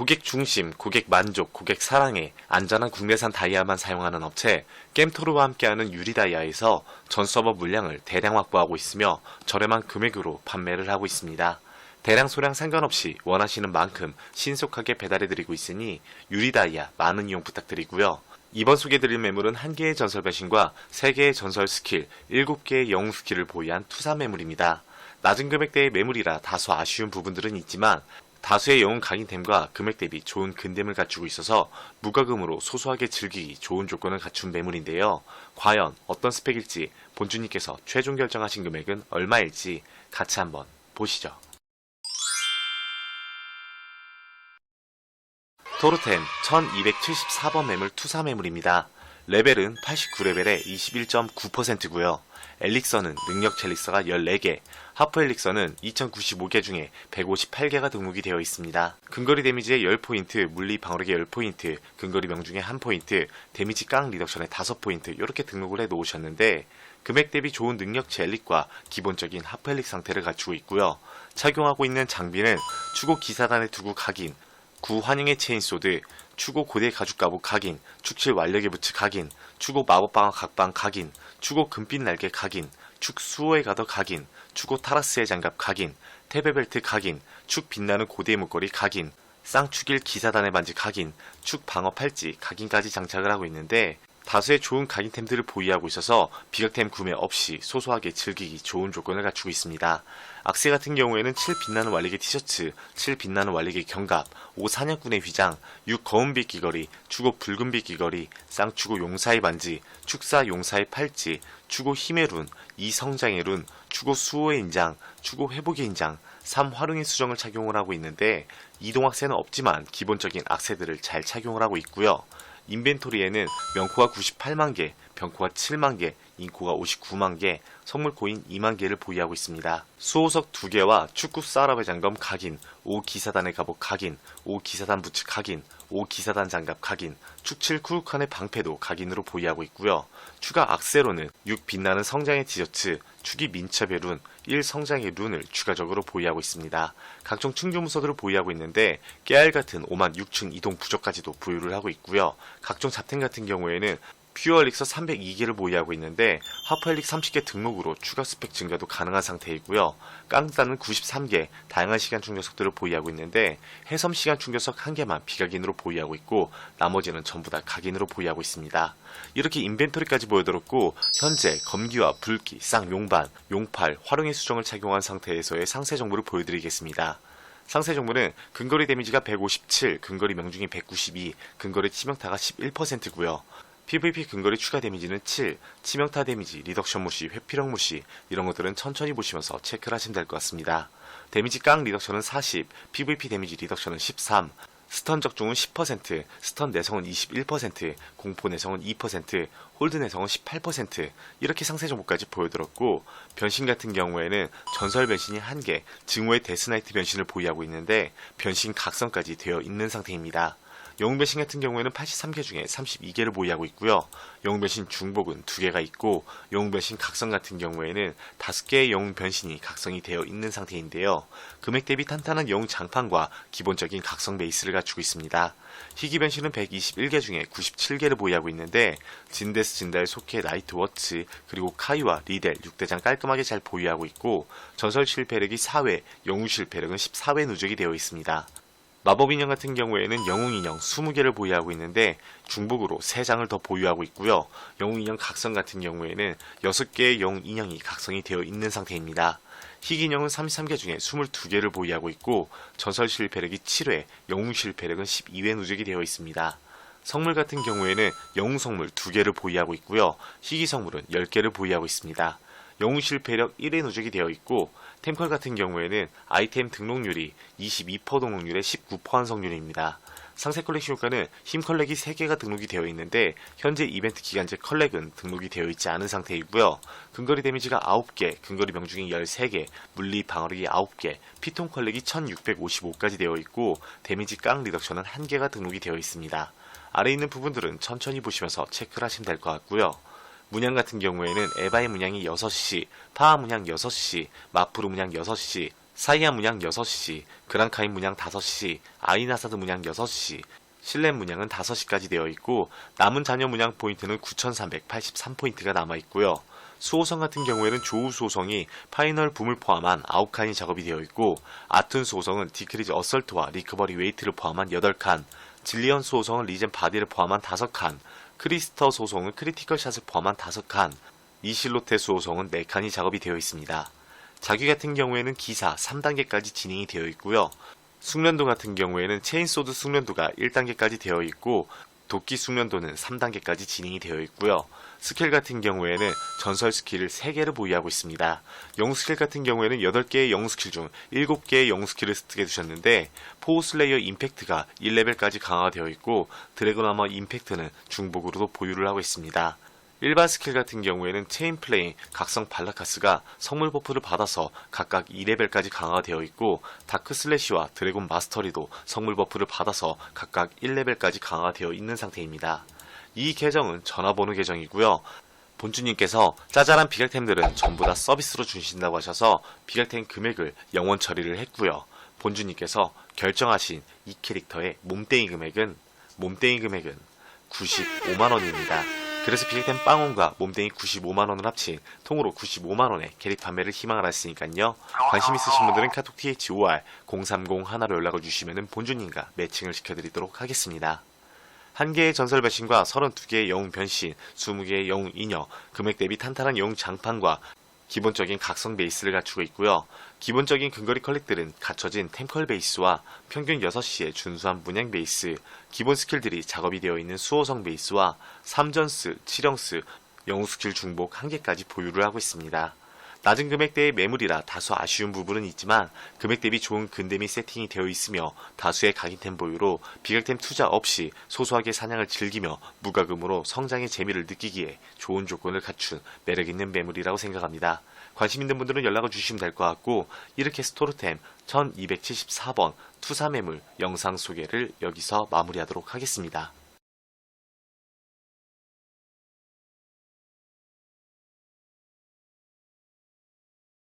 고객 중심, 고객 만족, 고객 사랑에 안전한 국내산 다이아만 사용하는 업체 겜토르와 함께하는 유리 다이아에서 전 서버 물량을 대량 확보하고 있으며 저렴한 금액으로 판매를 하고 있습니다. 대량 소량 상관없이 원하시는 만큼 신속하게 배달해드리고 있으니 유리 다이아 많은 이용 부탁드리고요. 이번 소개드릴 매물은 한 개의 전설 배신과 세 개의 전설 스킬, 일곱 개의 영웅 스킬을 보유한 투사 매물입니다. 낮은 금액대의 매물이라 다소 아쉬운 부분들은 있지만 다수의 영웅 강인템과 금액 대비 좋은 근댐을 갖추고 있어서 무과금으로 소소하게 즐기기 좋은 조건을 갖춘 매물인데요. 과연 어떤 스펙일지 본주님께서 최종 결정하신 금액은 얼마일지 같이 한번 보시죠. 토르템 1274번 매물 투사 매물입니다. 레벨은 89레벨에 21.9%고요. 엘릭서는 능력 첼릭서가 14개, 하프 엘릭서는 2095개 중에 158개가 등록이 되어 있습니다. 근거리 데미지의 10포인트, 물리 방어력의 10포인트, 근거리 명중의 1포인트, 데미지 깡 리덕션의 5포인트 이렇게 등록을 해 놓으셨는데 금액 대비 좋은 능력치 엘릭과 기본적인 하프 엘릭 상태를 갖추고 있고요. 착용하고 있는 장비는 추고 기사단에 두고 각인, 구 환영의 체인소드, 추고 고대 가죽 갑옷 각인, 축칠 완력의 부츠 각인, 추고 마법 방어 각방 각인, 추고 금빛 날개 각인, 축 수호의 가더 각인, 추고 타라스의 장갑 각인, 테베벨트 각인, 축 빛나는 고대 목걸이 각인, 쌍축일 기사단의 반지 각인, 축 방어 팔찌 각인까지 장착을 하고 있는데 다수의 좋은 각인템들을 보유하고 있어서 비격템 구매 없이 소소하게 즐기기 좋은 조건을 갖추고 있습니다. 악세 같은 경우에는 7 빛나는 완력의 티셔츠, 7 빛나는 완력의 견갑, 5 사냥꾼의 휘장, 6 거운빛 귀걸이, 추고 붉은빛 귀걸이, 쌍추고 용사의 반지, 축사 용사의 팔찌, 추고 힘의 룬, 2 성장의 룬, 추고 수호의 인장, 추고 회복의 인장, 3 활용의 수정을 착용을 하고 있는데 이동 악세는 없지만 기본적인 악세들을 잘 착용을 하고 있고요. 인벤토리에는 명코가 98만 개, 병코가 7만 개, 인코가 59만 개, 선물 코인 2만 개를 보유하고 있습니다. 수호석 2개와 축구 사라베 장검 각인, 5 기사단의 갑옷 각인, 5 기사단 부츠 각인, 5 기사단 장갑 각인, 축7 쿠루칸의 방패도 각인으로 보유하고 있고요. 추가 악세로는 6 빛나는 성장의 디저트, 축이 민첩의 룬, 1 성장의 룬을 추가적으로 보유하고 있습니다. 각종 충전무서들을 보유하고 있는데 깨알 같은 5만 6층 이동 부적까지도 보유를 하고 있고요. 각종 잡템 같은 경우에는 퓨어 엘릭서 302개를 보유하고 있는데 하프 엘릭 30개 등록으로 추가 스펙 증가도 가능한 상태이고요. 깡단은 93개 다양한 시간 충전석들을 보유하고 있는데 해섬 시간 충전석 1개만 비각인으로 보유하고 있고 나머지는 전부 다 각인으로 보유하고 있습니다. 이렇게 인벤토리까지 보여드렸고 현재 검기와 불기, 쌍 용반, 용팔, 활용의 수정을 착용한 상태에서의 상세 정보를 보여드리겠습니다. 상세 정보는 근거리 데미지가 157, 근거리 명중이 192, 근거리 치명타가 11%고요. PVP 근거리 추가 데미지는 7, 치명타 데미지, 리덕션 무시, 회피력 무시 이런 것들은 천천히 보시면서 체크를 하시면 될 것 같습니다. 데미지 깡 리덕션은 40, PVP 데미지 리덕션은 13, 스턴 적중은 10%, 스턴 내성은 21%, 공포 내성은 2%, 홀드 내성은 18% 이렇게 상세 정보까지 보여드렸고 변신 같은 경우에는 전설 변신이 1개, 증오의 데스나이트 변신을 보유하고 있는데 변신 각성까지 되어 있는 상태입니다. 영웅변신 같은 경우에는 83개 중에 32개를 보유하고 있고요. 영웅변신 중복은 2개가 있고 영웅변신 각성 같은 경우에는 5개의 영웅변신이 각성이 되어 있는 상태인데요. 금액 대비 탄탄한 영웅 장판과 기본적인 각성 베이스를 갖추고 있습니다. 희귀변신은 121개 중에 97개를 보유하고 있는데 진데스 진달 속해 나이트 워츠 그리고 카이와 리델 6대장 깔끔하게 잘 보유하고 있고 전설 실패력이 4회, 영웅 실패력은 14회 누적이 되어 있습니다. 마법 인형 같은 경우에는 영웅 인형 20개를 보유하고 있는데 중복으로 3장을 더 보유하고 있고요. 영웅 인형 각성 같은 경우에는 6개의 영웅 인형이 각성이 되어 있는 상태입니다. 희귀 인형은 33개 중에 22개를 보유하고 있고 전설 실패력이 7회, 영웅 실패력은 12회 누적이 되어 있습니다. 성물 같은 경우에는 영웅 성물 2개를 보유하고 있고요. 희귀 성물은 10개를 보유하고 있습니다. 영웅 실패력 1회 누적이 되어 있고 템컬 같은 경우에는 아이템 등록률이 22% 등록률에 19% 완성률입니다. 상세 컬렉션 효과는 힘 컬렉이 3개가 등록이 되어 있는데 현재 이벤트 기간제 컬렉은 등록이 되어 있지 않은 상태이고요. 근거리 데미지가 9개, 근거리 명중이 13개, 물리 방어력이 9개, 피통 컬렉이 1655까지 되어 있고 데미지 깡 리덕션은 1개가 등록이 되어 있습니다. 아래 있는 부분들은 천천히 보시면서 체크를 하시면 될 것 같고요. 문양 같은 경우에는 에바의 문양이 6시, 파하 문양 6시, 마프루 문양 6시, 사이아 문양 6시, 그랑카인 문양 5시, 아이나사드 문양 6시, 실내 문양은 5시까지 되어 있고 남은 잔여 문양 포인트는 9,383포인트가 남아 있고요. 수호성 같은 경우에는 조우 수호성이 파이널 붐을 포함한 9칸이 작업이 되어 있고 아툰 수호성은 디크리즈 어설트와 리커버리 웨이트를 포함한 8칸, 질리언 수호성은 리젠 바디를 포함한 5칸, 크리스터 수호성은 크리티컬 샷을 포함한 5칸, 이실로테 수호성은 4칸이 작업이 되어 있습니다. 자기 같은 경우에는 기사 3단계까지 진행이 되어 있고요. 숙련도 같은 경우에는 체인소드 숙련도가 1단계까지 되어 있고 도끼 숙련도는 3단계까지 진행이 되어 있고요. 스킬 같은 경우에는 전설 스킬을 3개를 보유하고 있습니다. 영웅 스킬 같은 경우에는 8개의 영웅 스킬 중 7개의 영웅 스킬을 습득해 두셨는데 포우 슬레이어 임팩트가 1레벨까지 강화가 되어 있고 드래곤 아머 임팩트는 중복으로도 보유를 하고 있습니다. 일반 스킬 같은 경우에는 체인 플레인, 각성 발라카스가 성물 버프를 받아서 각각 2레벨까지 강화가 되어 있고 다크 슬래시와 드래곤 마스터리도 성물 버프를 받아서 각각 1레벨까지 강화가 되어 있는 상태입니다. 이 계정은 전화번호 계정이고요. 본주님께서 짜잘한 비각템들은 전부 다 서비스로 주신다고 하셔서 비각템 금액을 영원 처리를 했고요. 본주님께서 결정하신 이 캐릭터의 몸땡이 금액은 몸땡이 금액은 95만원입니다. 그래서 비lec템 빵원과 몸땡이 95만원을 합친 통으로 95만원의 캐릭 판매를 희망을 하시니까요. 관심 있으신 분들은 카톡 THOR 030 하나로 연락을 주시면 본주님과 매칭을 시켜드리도록 하겠습니다. 한 개의 전설 배신과 32개의 영웅 변신, 20개의 영웅 인여, 금액 대비 탄탄한 영웅 장판과 기본적인 각성 베이스를 갖추고 있고요. 기본적인 근거리 컬렉들은 갖춰진 템컬 베이스와 평균 6시의 준수한 문양 베이스, 기본 스킬들이 작업이 되어 있는 수호성 베이스와 3전스, 7형스, 영웅 스킬 중복 1개까지 보유를 하고 있습니다. 낮은 금액대의 매물이라 다소 아쉬운 부분은 있지만 금액 대비 좋은 근대미 세팅이 되어 있으며 다수의 각인템 보유로 비각템 투자 없이 소소하게 사냥을 즐기며 무과금으로 성장의 재미를 느끼기에 좋은 조건을 갖춘 매력 있는 매물이라고 생각합니다. 관심 있는 분들은 연락을 주시면 될 것 같고 이렇게 스토르템 1274번 투사 매물 영상 소개를 여기서 마무리하도록 하겠습니다.